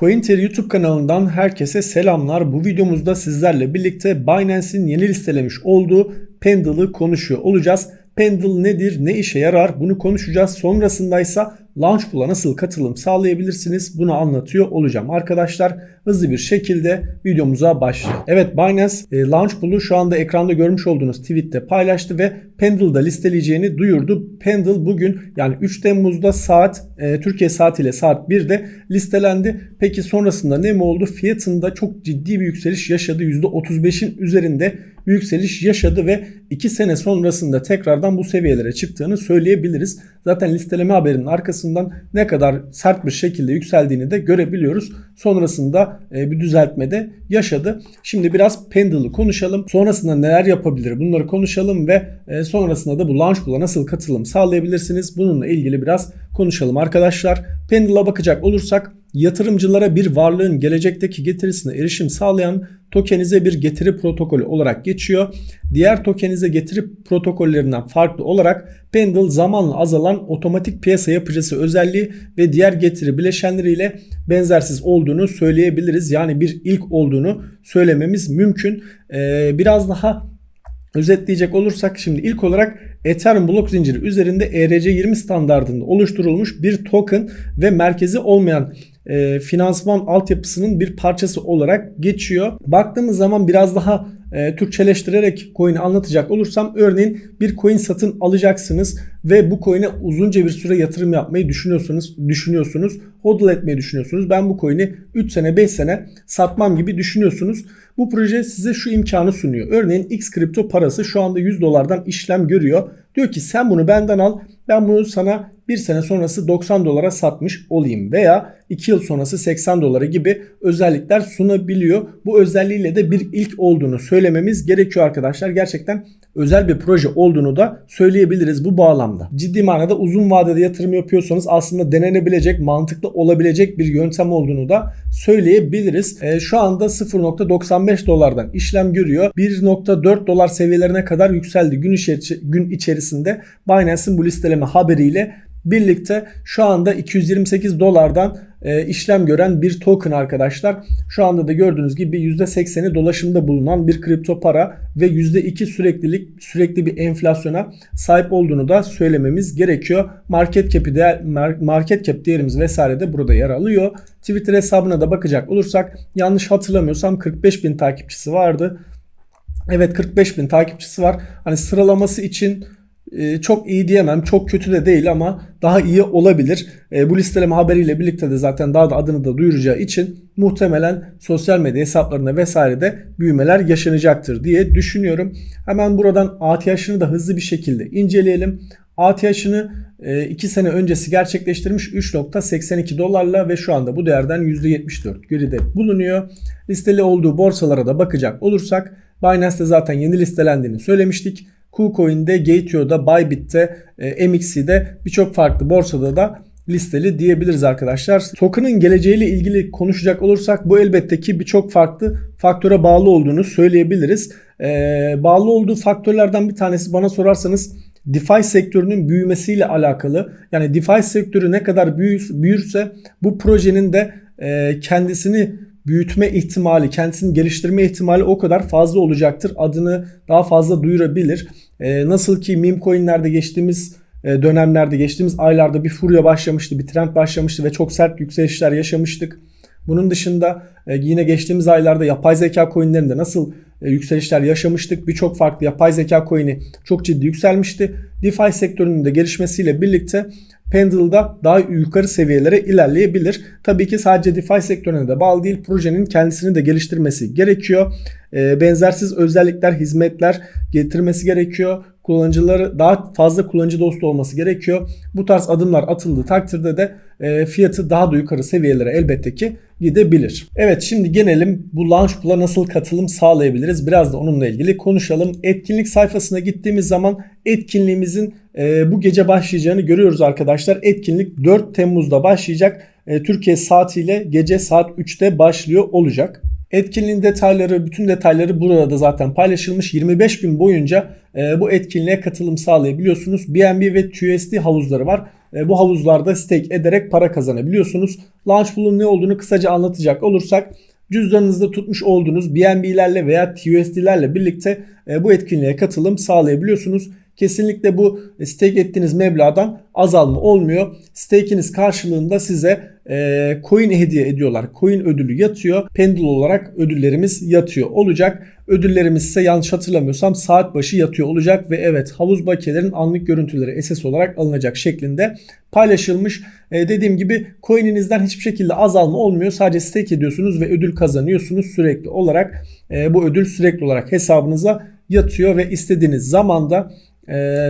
CoinTer YouTube kanalından herkese selamlar. Bu videomuzda sizlerle birlikte Binance'in yeni listelemiş olduğu Pendle'ı konuşuyor olacağız. Pendle nedir, ne işe yarar bunu konuşacağız. Sonrasında ise Launchpool'a nasıl katılım sağlayabilirsiniz bunu anlatıyor olacağım. Arkadaşlar hızlı bir şekilde videomuza başlayalım. Evet Binance e, Launchpool'u şu anda ekranda görmüş olduğunuz tweette paylaştı ve Pendle'da listeleyeceğini duyurdu. Pendle bugün yani 3 Temmuz'da saat e, Türkiye saatiyle saat 1'de listelendi. Peki sonrasında ne mi oldu? Fiyatında çok ciddi bir yükseliş yaşadı. %35'in üzerinde bir yükseliş yaşadı ve 2 sene sonrasında tekrardan bu seviyelere çıktığını söyleyebiliriz. Zaten listeleme haberinin arkasından ne kadar sert bir şekilde yükseldiğini de görebiliyoruz. Sonrasında e, bir düzeltme de yaşadı. Şimdi biraz Pendle'ı konuşalım. Sonrasında neler yapabilir bunları konuşalım ve e, sonrasında da bu Launchpool'a nasıl katılım sağlayabilirsiniz bununla ilgili biraz konuşalım arkadaşlar. Pendle'a bakacak olursak yatırımcılara bir varlığın gelecekteki getirisine erişim sağlayan tokenize bir getiri protokolü olarak geçiyor. Diğer tokenize getiri protokollerinden farklı olarak Pendle zamanla azalan otomatik piyasa yapıcısı özelliği ve diğer getiri bileşenleriyle benzersiz olduğunu söyleyebiliriz. Yani bir ilk olduğunu söylememiz mümkün. Ee, biraz daha Özetleyecek olursak şimdi ilk olarak Ethereum blok zinciri üzerinde ERC20 standartında oluşturulmuş bir token ve merkezi olmayan e, finansman altyapısının bir parçası olarak geçiyor. Baktığımız zaman biraz daha e, Türkçeleştirerek coin'i anlatacak olursam örneğin bir coin satın alacaksınız ve bu coin'e uzunca bir süre yatırım yapmayı düşünüyorsunuz, düşünüyorsunuz, hodl etmeyi düşünüyorsunuz. Ben bu coin'i 3 sene 5 sene satmam gibi düşünüyorsunuz. Bu proje size şu imkanı sunuyor. Örneğin X kripto parası şu anda 100 dolardan işlem görüyor. Diyor ki sen bunu benden al. Ben bunu sana bir sene sonrası 90 dolara satmış olayım veya 2 yıl sonrası 80 dolara gibi özellikler sunabiliyor. Bu özelliğiyle de bir ilk olduğunu söylememiz gerekiyor arkadaşlar. Gerçekten özel bir proje olduğunu da söyleyebiliriz bu bağlamda. Ciddi manada uzun vadede yatırım yapıyorsanız aslında denenebilecek, mantıklı olabilecek bir yöntem olduğunu da söyleyebiliriz. E, şu anda 0.95 dolardan işlem görüyor. 1.4 dolar seviyelerine kadar yükseldi gün, içeri, gün içerisinde. Binance'in bu listeleme haberiyle birlikte şu anda 228 dolardan e, işlem gören bir token arkadaşlar. Şu anda da gördüğünüz gibi %80'i dolaşımda bulunan bir kripto para ve %2 süreklilik sürekli bir enflasyona sahip olduğunu da söylememiz gerekiyor. Market cap'i değer, market cap değerimiz vesaire de burada yer alıyor. Twitter hesabına da bakacak olursak yanlış hatırlamıyorsam 45 bin takipçisi vardı. Evet 45 bin takipçisi var. Hani sıralaması için çok iyi diyemem. Çok kötü de değil ama daha iyi olabilir. E, bu listeleme haberiyle birlikte de zaten daha da adını da duyuracağı için muhtemelen sosyal medya hesaplarında vesairede büyümeler yaşanacaktır diye düşünüyorum. Hemen buradan ATH'ını da hızlı bir şekilde inceleyelim. ATH'ını 2 e, sene öncesi gerçekleştirmiş 3.82 dolarla ve şu anda bu değerden %74 geride bulunuyor. Listeli olduğu borsalara da bakacak olursak Binance'de zaten yeni listelendiğini söylemiştik. KuCoin'de, Gateo'da, Bybit'te, e, MXC'de birçok farklı borsada da listeli diyebiliriz arkadaşlar. Token'ın geleceğiyle ilgili konuşacak olursak bu elbette ki birçok farklı faktöre bağlı olduğunu söyleyebiliriz. Ee, bağlı olduğu faktörlerden bir tanesi bana sorarsanız DeFi sektörünün büyümesiyle alakalı. Yani DeFi sektörü ne kadar büyürse bu projenin de e, kendisini büyütme ihtimali, kendisini geliştirme ihtimali o kadar fazla olacaktır. Adını daha fazla duyurabilir. E, nasıl ki meme coinlerde geçtiğimiz e, dönemlerde, geçtiğimiz aylarda bir furya başlamıştı, bir trend başlamıştı ve çok sert yükselişler yaşamıştık. Bunun dışında e, yine geçtiğimiz aylarda yapay zeka coinlerinde nasıl yükselişler yaşamıştık. Birçok farklı yapay zeka coin'i çok ciddi yükselmişti. DeFi sektörünün de gelişmesiyle birlikte Pendle'da daha yukarı seviyelere ilerleyebilir. Tabii ki sadece DeFi sektörüne de bağlı değil. Projenin kendisini de geliştirmesi gerekiyor. E, benzersiz özellikler, hizmetler getirmesi gerekiyor. Kullanıcıları daha fazla kullanıcı dostu olması gerekiyor. Bu tarz adımlar atıldığı takdirde de e, fiyatı daha da yukarı seviyelere elbette ki gidebilir. Evet şimdi gelelim bu Launchpool'a nasıl katılım sağlayabiliriz? Biraz da onunla ilgili konuşalım. Etkinlik sayfasına gittiğimiz zaman etkinliğimizin e, bu gece başlayacağını görüyoruz arkadaşlar. Etkinlik 4 Temmuz'da başlayacak. E, Türkiye saatiyle gece saat 3'te başlıyor olacak. Etkinliğin detayları, bütün detayları burada da zaten paylaşılmış. 25 gün boyunca e, bu etkinliğe katılım sağlayabiliyorsunuz. BNB ve TUSD havuzları var. e, bu havuzlarda stake ederek para kazanabiliyorsunuz. Launchpool'un ne olduğunu kısaca anlatacak olursak cüzdanınızda tutmuş olduğunuz BNB'lerle veya TUSD'lerle birlikte e, bu etkinliğe katılım sağlayabiliyorsunuz. Kesinlikle bu stake ettiğiniz meblağdan azalma olmuyor. Stake'iniz karşılığında size e, coin hediye ediyorlar. Coin ödülü yatıyor. Pendul olarak ödüllerimiz yatıyor olacak. Ödüllerimiz ise yanlış hatırlamıyorsam saat başı yatıyor olacak ve evet havuz bakiyelerin anlık görüntüleri SS olarak alınacak şeklinde paylaşılmış. E, dediğim gibi coin'inizden hiçbir şekilde azalma olmuyor. Sadece stake ediyorsunuz ve ödül kazanıyorsunuz sürekli olarak. E, bu ödül sürekli olarak hesabınıza yatıyor ve istediğiniz zamanda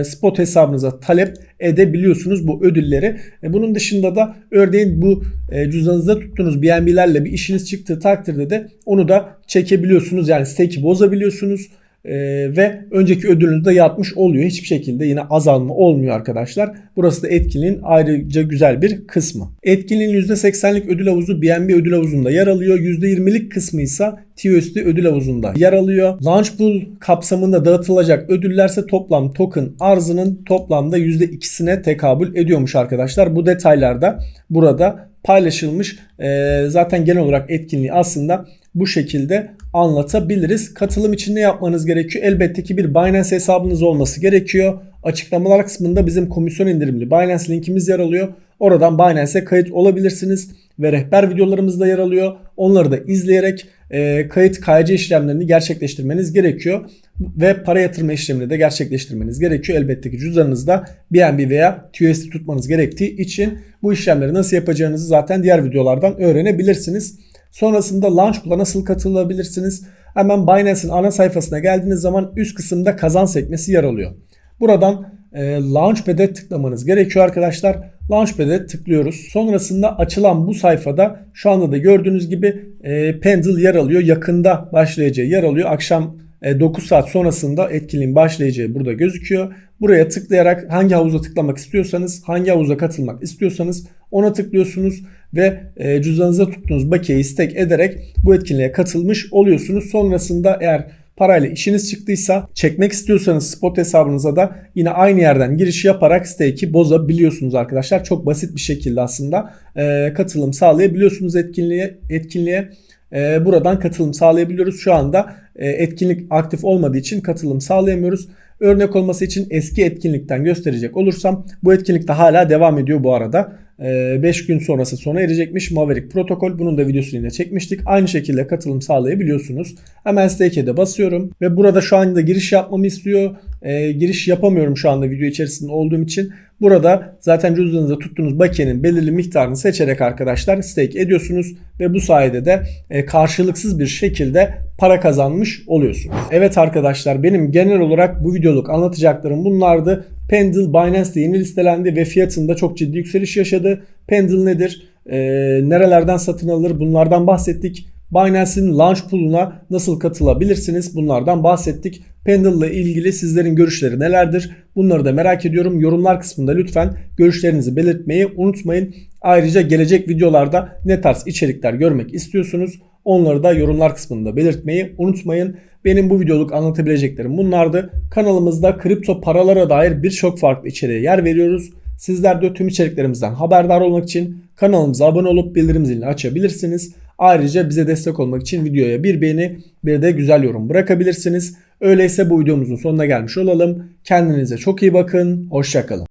spot hesabınıza talep edebiliyorsunuz bu ödülleri. E, bunun dışında da örneğin bu e, cüzdanınızda tuttuğunuz BNB'lerle bir işiniz çıktığı takdirde de onu da çekebiliyorsunuz. Yani stake'i bozabiliyorsunuz. Ee, ve önceki ödülünüz de yatmış oluyor. Hiçbir şekilde yine azalma olmuyor arkadaşlar. Burası da etkinliğin ayrıca güzel bir kısmı. Etkinliğin %80'lik ödül havuzu BNB ödül havuzunda yer alıyor. %20'lik kısmı ise TUSD ödül havuzunda yer alıyor. Launchpool kapsamında dağıtılacak ödüllerse toplam token arzının toplamda %2'sine tekabül ediyormuş arkadaşlar. Bu detaylarda burada paylaşılmış. Ee, zaten genel olarak etkinliği aslında bu şekilde anlatabiliriz. Katılım için ne yapmanız gerekiyor? Elbette ki bir Binance hesabınız olması gerekiyor. Açıklamalar kısmında bizim komisyon indirimli Binance linkimiz yer alıyor. Oradan Binance'e kayıt olabilirsiniz ve rehber videolarımız da yer alıyor. Onları da izleyerek e, kayıt KYC işlemlerini gerçekleştirmeniz gerekiyor. Ve para yatırma işlemini de gerçekleştirmeniz gerekiyor. Elbette ki cüzdanınızda BNB veya TUSD tutmanız gerektiği için bu işlemleri nasıl yapacağınızı zaten diğer videolardan öğrenebilirsiniz. Sonrasında Launchpool'a nasıl katılabilirsiniz? Hemen Binance'in ana sayfasına geldiğiniz zaman üst kısımda kazan sekmesi yer alıyor. Buradan e, Launchpad'e tıklamanız gerekiyor arkadaşlar. Launchpad'e tıklıyoruz. Sonrasında açılan bu sayfada şu anda da gördüğünüz gibi e, Pendle yer alıyor. Yakında başlayacağı yer alıyor. Akşam 9 e, saat sonrasında etkinliğin başlayacağı burada gözüküyor. Buraya tıklayarak hangi havuza tıklamak istiyorsanız, hangi havuza katılmak istiyorsanız ona tıklıyorsunuz ve e, cüzdanınızda tuttuğunuz bakiyeyi istek ederek bu etkinliğe katılmış oluyorsunuz. Sonrasında eğer parayla işiniz çıktıysa çekmek istiyorsanız spot hesabınıza da yine aynı yerden giriş yaparak stake'i bozabiliyorsunuz arkadaşlar. Çok basit bir şekilde aslında e, katılım sağlayabiliyorsunuz etkinliğe. etkinliğe. E, buradan katılım sağlayabiliyoruz. Şu anda etkinlik aktif olmadığı için katılım sağlayamıyoruz. Örnek olması için eski etkinlikten gösterecek olursam bu etkinlik de hala devam ediyor bu arada. 5 ee, gün sonrası sona erecekmiş Maverick protokol. Bunun da videosunu yine çekmiştik. Aynı şekilde katılım sağlayabiliyorsunuz. Hemen stake'e basıyorum. Ve burada şu anda giriş yapmamı istiyor. E, giriş yapamıyorum şu anda video içerisinde olduğum için. Burada zaten cüzdanınızda tuttuğunuz bakiyenin belirli miktarını seçerek arkadaşlar stake ediyorsunuz. Ve bu sayede de e, karşılıksız bir şekilde para kazanmış oluyorsunuz. Evet arkadaşlar benim genel olarak bu videoluk anlatacaklarım bunlardı. Pendle Binance'de yeni listelendi ve fiyatında çok ciddi yükseliş yaşadı. Pendle nedir? Ee, nerelerden satın alır? Bunlardan bahsettik. Binance'in launch pool'una nasıl katılabilirsiniz? Bunlardan bahsettik. Pendle ile ilgili sizlerin görüşleri nelerdir? Bunları da merak ediyorum. Yorumlar kısmında lütfen görüşlerinizi belirtmeyi unutmayın. Ayrıca gelecek videolarda ne tarz içerikler görmek istiyorsunuz? Onları da yorumlar kısmında belirtmeyi unutmayın. Benim bu videoluk anlatabileceklerim bunlardı. Kanalımızda kripto paralara dair birçok farklı içeriğe yer veriyoruz. Sizler de tüm içeriklerimizden haberdar olmak için kanalımıza abone olup bildirim zilini açabilirsiniz. Ayrıca bize destek olmak için videoya bir beğeni bir de güzel yorum bırakabilirsiniz. Öyleyse bu videomuzun sonuna gelmiş olalım. Kendinize çok iyi bakın. Hoşçakalın.